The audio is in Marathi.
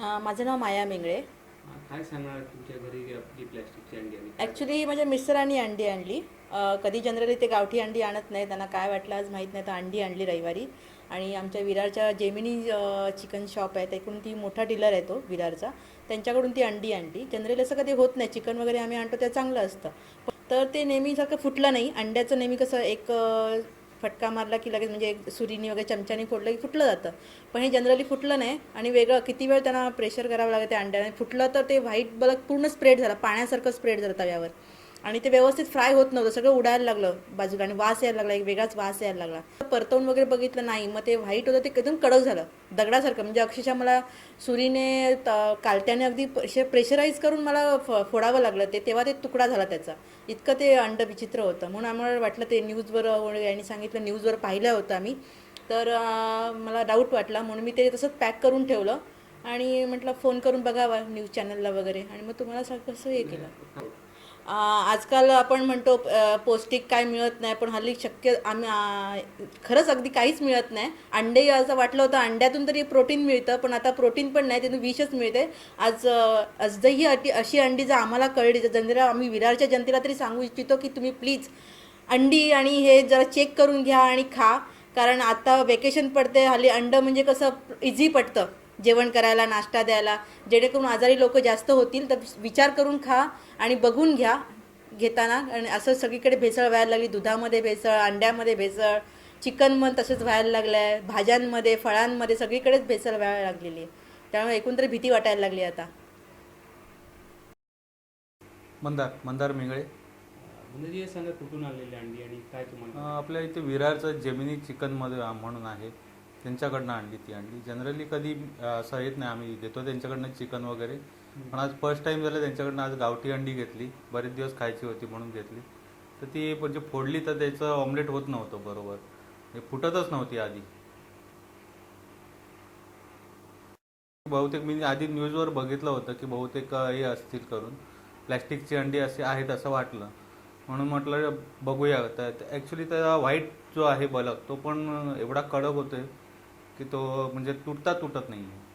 माझं नाव माया मेंगळे. काय सांगणार तुमच्या घरी आपली प्लॅस्टिकची अंडी आणि ॲक्च्युली माझ्या मिस्टरांनी अंडी आणली. कधी जनरली ते गावठी अंडी आणत नाही त्यांना काय वाटलं आज माहीत नाही तर अंडी आणली रविवारी. आणि आमच्या विरारच्या जेमिनी चिकन शॉप आहे तिकडून ती मोठा डीलर आहे तो विरारचा. त्यांच्याकडून ती अंडी आणली. जनरली असं कधी होत नाही चिकन वगैरे आम्ही आणतो ते चांगलं असतं. तर ते नेहमीसारखं फुटलं नाही. अंड्याचं नेहमी कसं एक फटका मारला की लगेच म्हणजे सुरीने वगैरे चमच्याने फोडलं की फुटलं जातं. पण हे जनरली फुटलं नाही आणि वेगळं किती वेळ त्यांना प्रेशर करावं लागतं त्या अंड्याने. फुटलं तर ते व्हाईट बलक पूर्ण स्प्रेड झाला. पाण्यासारखं स्प्रेड झालं तव्यावर. आणि ते व्यवस्थित फ्राय होत नव्हतं. सगळं उडायला लागलं बाजूला आणि वास यायला लागला एक वेगळाच वास यायला लागला. परतवून वगैरे बघितलं नाही मग ते व्हाईट होतं ते एकदम कडक झालं. दगडासारखं म्हणजे अक्षरशः मला सुरीने त- कालट्याने अगदी प्रेशराईज करून मला फ फोडावं लागलं. ते तेव्हा ते तुकडा झाला त्याचा. इतकं ते अंड विचित्र होतं. म्हणून आम्हाला वाटलं ते न्यूजवर यांनी सांगितलं न्यूजवर पाहिलं होतं आम्ही. तर मला डाऊट वाटला. म्हणून मी ते तसंच पॅक करून ठेवलं. आणि म्हटलं फोन करून बघावा न्यूज चॅनलला वगैरे. आणि मग तुम्हाला सगळं कसं हे केलं? आजकाल आपण म्हणतो पौष्टिक काय मिळत नाही पण हल्ली शक्य आम्ही खरंच अगदी काहीच मिळत नाही. अंडे असं वाटलं होतं अंड्यातून तरी प्रोटीन मिळतं पण आता प्रोटीन पण नाही तिथून विषच मिळते. आज अं, आज अटी अशी अंडी जर आम्हाला कळली जर जनतेला आम्ही विरारच्या जनतेला तरी सांगू इच्छितो की तुम्ही प्लीज अंडी आणि हे जरा चेक करून घ्या आणि खा. कारण आता वेकेशन पडते हल्ली अंड म्हणजे कसं इझी पडतं जेवण करायला नाश्ता द्यायला. जेणेकरून आजारी लोक जास्त होतील तर विचार करून खा आणि बघून घ्या. घेताना आणि असं सगळीकडे भेसळ व्हायला लागली. दुधामध्ये भेसळ अंड्यामध्ये भेसळ चिकन पण तसंच व्हायला लागलं आहे भाज्यांमध्ये फळांमध्ये सगळीकडेच भेसळ व्हायला लागलेली आहे. त्यामुळे एकूण तरी भीती वाटायला लागली आता. मंदार मंदार मेंगळे. म्हणजे हे सांगा कुठून आलेली अंडी आणि काय तुम्हाला? आपल्या इथे विरारचं जेमिनी चिकनमध्ये म्हणून आहे. त्यांच्याकडनं आणली ती अंडी जनरली कधी असं येत नाही आम्ही देतो त्यांच्याकडनं चिकन वगैरे. पण आज फर्स्ट टाइम झालं त्यांच्याकडनं आज गावठी अंडी घेतली. बरेच दिवस खायची होती म्हणून घेतली. तर ती म्हणजे फोडली तर त्याचं ऑमलेट होत नव्हतं बरोबर. हे फुटतच नव्हती आधी. बहुतेक मी आधी न्यूजवर बघितलं होतं की बहुतेक हे असतील करून. प्लॅस्टिकची अंडी असे आहेत असं वाटलं. म्हणून म्हटलं बघूया. तर ॲक्च्युली त्याचा व्हाईट जो आहे बलक तो पण एवढा कडक होतोय. की तो म्हणजे तुटता तुटत नाही आहे